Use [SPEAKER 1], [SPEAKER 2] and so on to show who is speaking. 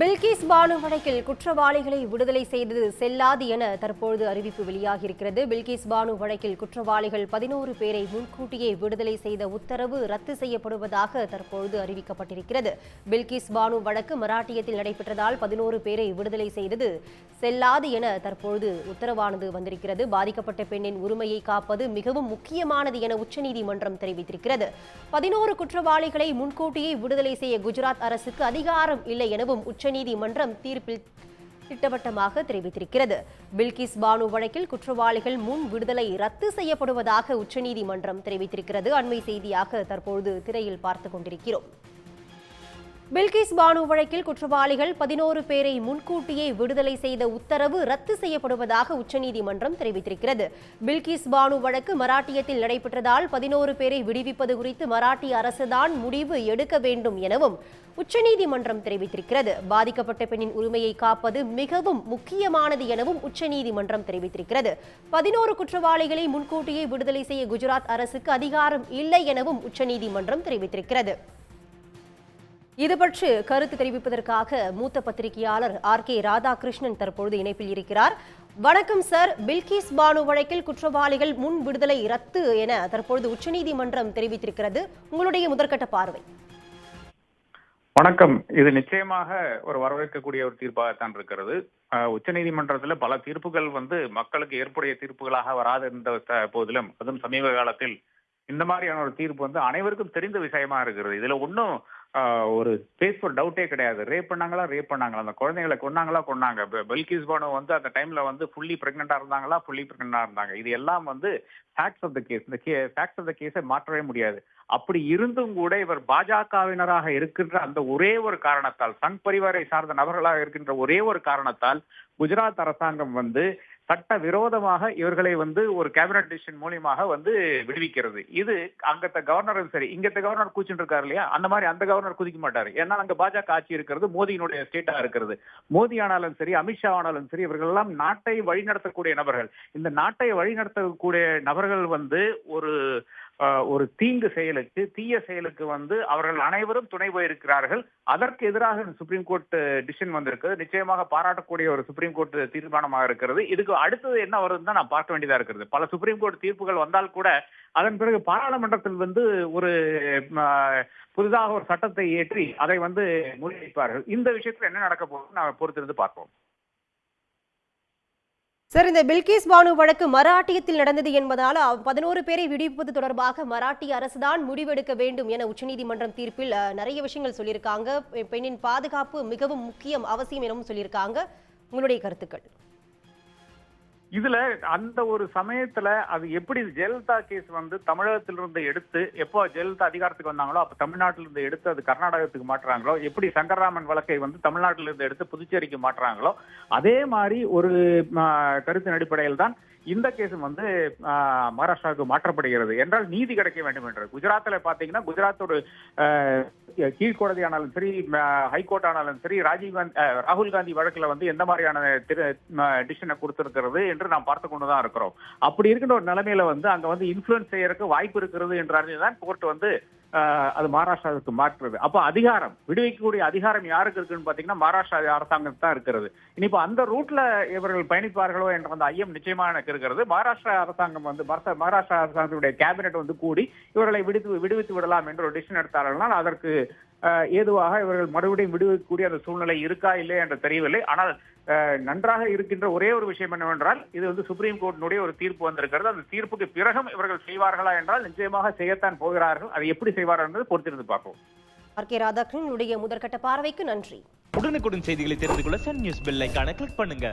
[SPEAKER 1] பில்கிஸ் பானு வழக்கில் குற்றவாளிகளை விடுதலை செய்தது செல்லாது என தற்பொழுது அறிவிப்பு வெளியாகியிருக்கிறது. பில்கிஸ் பானு வழக்கில் குற்றவாளிகள் பதினோரு பேரை முன்கூட்டியே விடுதலை செய்த உத்தரவு ரத்து செய்யப்படுவதாக தற்பொழுது அறிவிக்கப்பட்டிருக்கிறது. பில்கிஸ் பானு வழக்கு மராட்டியத்தில் நடைபெற்றதால் பதினோரு பேரை விடுதலை செய்தது செல்லாது என தற்பொழுது உத்தரவானது வந்திருக்கிறது. பாதிக்கப்பட்ட பெண்ணின் உரிமையை காப்பது மிகவும் முக்கியமானது என உச்சநீதிமன்றம் தெரிவித்திருக்கிறது. பதினோரு குற்றவாளிகளை முன்கூட்டியே விடுதலை செய்ய குஜராத் அரசுக்கு அதிகாரம் இல்லை எனவும் உச்சநீதிமன்றம் தீர்ப்பில் திட்டவட்டமாக தெரிவித்திருக்கிறது. பில்கிஸ் பானு வழக்கில் குற்றவாளிகள் முன் விடுதலை ரத்து செய்யப்படுவதாக உச்சநீதிமன்றம் தெரிவித்திருக்கிறது. அண்மை செய்தியாக தற்பொழுது திரையில் பார்த்துக் கொண்டிருக்கிறோம். பில்கிஸ் பானு வழக்கில் குற்றவாளிகள் பதினோரு பேரை முன்கூட்டியே விடுதலை செய்த உத்தரவு ரத்து செய்யப்படுவதாக உச்சநீதிமன்றம் தெரிவித்திருக்கிறது. பில்கிஸ் பானு வழக்கு மராட்டியத்தில் நடைபெற்றதால் பதினோரு பேரை விடுவிப்பது குறித்து மராட்டிய அரசுதான் முடிவு எடுக்க வேண்டும் எனவும் உச்சநீதிமன்றம் தெரிவித்திருக்கிறது. பாதிக்கப்பட்ட பெண்ணின் உரிமையை காப்பது மிகவும் முக்கியமானது எனவும் உச்சநீதிமன்றம் தெரிவித்திருக்கிறது. பதினோரு குற்றவாளிகளை முன்கூட்டியே விடுதலை செய்ய குஜராத் அரசுக்கு அதிகாரம் இல்லை எனவும் உச்சநீதிமன்றம் தெரிவித்திருக்கிறது. இது பற்றி கருத்து தெரிவிப்பதற்காக மூத்த பத்திரிகையாளர் ஆர் கே ராதாகிருஷ்ணன் தற்பொழுது இணைப்பில் இருக்கிறார். வணக்கம் சார். பில்கிஸ் பானு வழக்கில் குற்றவாளிகள் முன் விடுதலை ரத்து என தற்பொழுது உச்சநீதிமன்றம் தெரிவித்திருக்கிறது. உங்களுடைய முதற்கட்ட பார்வை.
[SPEAKER 2] வணக்கம். இது நிச்சயமாக ஒரு வரவேற்கக்கூடிய ஒரு தீர்ப்பாகத்தான் இருக்கிறது. அஹ், உச்சநீதிமன்றத்துல பல தீர்ப்புகள் வந்து மக்களுக்கு ஏற்புடைய தீர்ப்புகளாக வராது இருந்த போதிலும் அதுவும் சமீப காலத்தில். இந்த மாதிரியான ஒரு தீர்ப்பு வந்து அனைவருக்கும் தெரிந்த விஷயமா இருக்கிறது. இதுல ஒன்றும் ஒரு ஸ்பேஸ் ஃபார் டவுட்டே கிடையாது. ரேப் பண்ணாங்களா? ரேப் பண்ணாங்களா? அந்த குழந்தைகளை கொன்னாங்களா? கொன்னாங்க. பெ- பெல்கிஸ் பானு வந்து அந்த டைம்ல வந்து ஃபுல்லி பிரெக்னெண்டா இருந்தாங்களா? ஃபுல்லி பிரெக்னெண்டா இருந்தாங்க. இது எல்லாம் வந்து ஃபேக்ட்ஸ் ஆஃப் த கேஸ் இந்த ஃபேக்ட்ஸ் ஆஃப் த கேஸை மாற்றவே முடியாது. அப்படி இருந்தும் கூட இவர் பாஜகவினராக இருக்கின்ற அந்த ஒரே ஒரு காரணத்தால் சங் பரிவாரை சார்ந்த நபர்களாக இருக்கின்ற ஒரே ஒரு காரணத்தால் குஜராத் அரசாங்கம் வந்து சட்ட விரோதமாக இவர்களை வந்து ஒரு கேபினட் டிசிஷன் மூலியமாக வந்து விடுவிக்கிறது. இது அங்கத்த கவர்னரும் சரி இங்கத்த கவர்னர் கூச்சுட்டு இருக்காரு இல்லையா? அந்த மாதிரி அந்த கவர்னர் குதிக்க மாட்டாரு. ஏன்னா அங்க பாஜக ஆட்சி இருக்கிறது மோடியினுடைய ஸ்டேட்டா இருக்கிறது. மோடி ஆனாலும் சரி அமித்ஷா ஆனாலும் சரி இவர்கள் எல்லாம் நாட்டை வழிநடத்தக்கூடிய நபர்கள். இந்த நாட்டை வழிநடத்தக்கூடிய நபர்கள் வந்து ஒரு ஒரு தீங்கு செயலுக்கு தீய செயலுக்கு வந்து அவர்கள் அனைவரும் துணை போயிருக்கிறார்கள். அதற்கு எதிராக சுப்ரீம் கோர்ட் டிசிஷன் வந்திருக்கிறது. நிச்சயமாக பாராட்டக்கூடிய ஒரு சுப்ரீம் கோர்ட் தீர்மானமாக இருக்கிறது. இதுக்கு அடுத்தது என்ன வருதுன்னு தான் நான் பார்க்க வேண்டியதா இருக்கிறது. பல சுப்ரீம் கோர்ட் தீர்ப்புகள் வந்தால் கூட அதன் பிறகு பாராளுமன்றத்தில் வந்து ஒரு புதிதாக ஒரு சட்டத்தை ஏற்றி அதை வந்து முன்வைப்பார்கள் இந்த விஷயத்துல என்ன நடக்க போகுதுன்னு நான் பொறுத்திருந்து பார்ப்போம்.
[SPEAKER 1] சார் இந்த பில்கிஸ் பானு வழக்கு மராட்டியத்தில் நடந்தது என்பதால் பதினோரு பேரை விடுவிப்பது தொடர்பாக மராட்டிய அரசுதான் முடிவெடுக்க வேண்டும் என உச்சநீதிமன்றம் தீர்ப்பில் நிறைய விஷயங்கள் சொல்லியிருக்காங்க. பெண்ணின் பாதுகாப்பு மிகவும் முக்கியம் அவசியம் எனவும் சொல்லியிருக்காங்க. உங்களுடைய கருத்துக்கள்.
[SPEAKER 2] இதுல அந்த ஒரு சமயத்துல அது எப்படி ஜெயலலிதா கேஸ் வந்து தமிழகத்திலிருந்து எடுத்து எப்போ ஜெயலலிதா அதிகாரத்துக்கு வந்தாங்களோ அப்ப தமிழ்நாட்டிலிருந்து எடுத்து அது கர்நாடகத்துக்கு மாற்றுறாங்களோ எப்படி சங்கர்ராமன் வழக்கை வந்து தமிழ்நாட்டிலிருந்து எடுத்து புதுச்சேரிக்கு மாற்றுறாங்களோ அதே மாதிரி ஒரு கருத்தின் அடிப்படையில் தான் இந்த கேஸும் வந்து மகாராஷ்டிராவுக்கு மாற்றப்படுகிறது. என்றால் நீதி கிடைக்க வேண்டும் என்று. குஜராத்தில் பார்த்தீங்கன்னா குஜராத் ஒரு கீழ்கோடதி ஆனாலும் சரி ஹைகோர்ட் ஆனாலும் சரி ராஜீவ்காந்தி ராகுல் காந்தி வழக்கில் வந்து எந்த மாதிரியான டிசிஷனை கொடுத்திருக்கிறது என்று நாம் பார்த்து கொண்டு தான் இருக்கிறோம். அப்படி இருக்கின்ற ஒரு நிலைமையில வந்து அங்க வந்து இன்ஃபுளுன்ஸ் செய்யறதுக்கு வாய்ப்பு இருக்கிறது என்று அறிஞ்சுதான் கோர்ட் வந்து அது மகாராஷ்டிராவுக்கு மாற்றுறது. அப்போ அதிகாரம் விடுவிக்கக்கூடிய அதிகாரம் யாருக்கு இருக்குன்னு பாத்தீங்கன்னா மகாராஷ்டிரா அரசாங்கம் தான் இருக்கிறது. இனிப்போ அந்த ரூட்ல இவர்கள் பயணிப்பார்களோ என்ற அந்த ஐயம் நிச்சயமா எனக்கு இருக்கிறது. மகாராஷ்டிரா அரசாங்கம் வந்து மகாராஷ்டிரா அரசாங்கத்துடைய கேபினெட் வந்து கூடி இவர்களை விடுத்து விடுவித்து விடலாம் என்ற ஒரு டிசிஷன் எடுத்தார்கள்னால் அதற்கு ஏதுவாக இவர்கள் மறுபடியும் விடுவிக்கக்கூடிய அந்த சூழ்நிலை இருக்கா இல்லையா என்று தெரியவில்லை. ஆனால் நன்றாக இருக்கின்ற ஒரே ஒரு விஷயம் என்னவென்றால் இது வந்து சுப்ரீம் கோர்ட்டினுடைய ஒரு தீர்ப்பு வந்திருக்கிறது. அந்த தீர்ப்புக்கு பிறகும் இவர்கள் செய்வார்களா என்றால் நிச்சயமாக செய்யத்தான் போகிறார்கள். அதை எப்படி செய்வார்கள் என்பது பொறுத்திருந்து பார்ப்போம்.
[SPEAKER 1] ஆர் கே ராதாகிருஷ்ணன் உடைய முதற்கட்ட பார்வைக்கு நன்றி.
[SPEAKER 3] உடனுக்குடன் செய்திகளை தெரிந்து கொள்ள சன் நியூஸ் பெல் ஐகானை கிளிக் பண்ணுங்க.